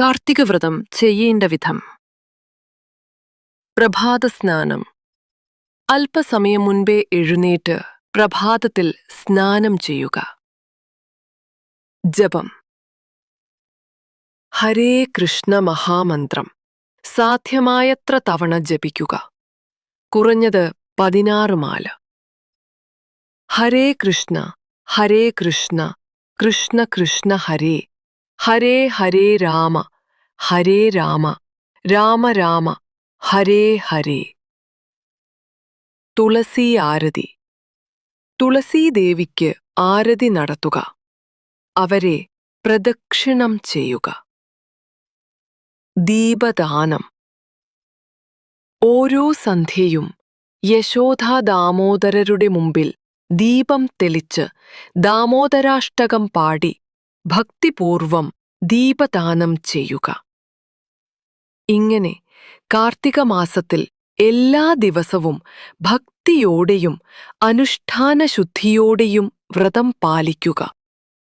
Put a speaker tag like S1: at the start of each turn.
S1: കാർത്തിക വ്രതം ചെയ്യേണ്ട വിധം. പ്രഭാതസ്നാനം. അല്പസമയം മുൻപേ എഴുന്നേറ്റ് പ്രഭാതത്തിൽ സ്നാനം ചെയ്യുക. ജപം. ഹരേ കൃഷ്ണ മഹാമന്ത്രം. സാധ്യമായത്ര തവണ ജപിക്കുക. കുറഞ്ഞത് പതിനാറ് മാല. ഹരേ കൃഷ്ണ ഹരേ കൃഷ്ണ കൃഷ്ണ കൃഷ്ണ ഹരേ. ഹരേ ഹരേ രാമ. ഹരേ രാമ രാമ രാമ ഹരേ ഹരേ. തുളസി ആരതി തുളസീദേവിക്ക് ആരതി നടത്തുക അവരെ പ്രദക്ഷിണം ചെയ്യുക. ദീപദാനം ഓരോ സന്ധ്യയും യശോധാ ദാമോദരരുടെ മുമ്പിൽ ദീപം തെളിച്ച് ദാമോദരാഷ്ടകം പാടി ഭക്തിപൂർവം ദീപദാനം ചെയ്യുക. ഇങ്ങനെ കാർത്തിക മാസത്തിൽ എല്ലാ ദിവസവും ഭക്തിയോടെയും അനുഷ്ഠാനശുദ്ധിയോടെയും വ്രതം പാലിക്കുക.